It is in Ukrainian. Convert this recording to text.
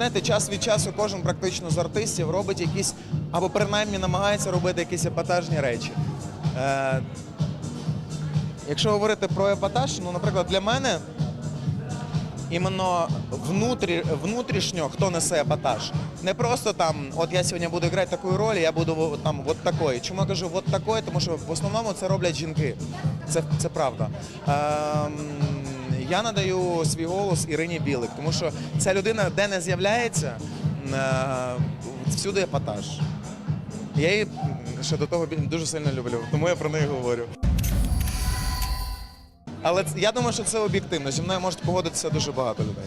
знаєте, час від часу кожен практично з артистів робить якісь, або принаймні намагається робити якісь епатажні речі. Е, якщо говорити про епатаж, ну, наприклад, для мене іменно внутрі, внутрішньо хто несе епатаж. Не просто там, от я сьогодні буду грати таку роль, я буду там от такої. Чому я кажу от такої? Тому що в основному це роблять жінки. Це, це правда. Ем, я надаю свій голос Ірині Білик, тому що ця людина, де не з'являється, е, всюди епатаж. Я її ще до того дуже сильно люблю, тому я про неї говорю. Але я думаю, що це об'єктивно. Зі мною можуть погодитися дуже багато людей.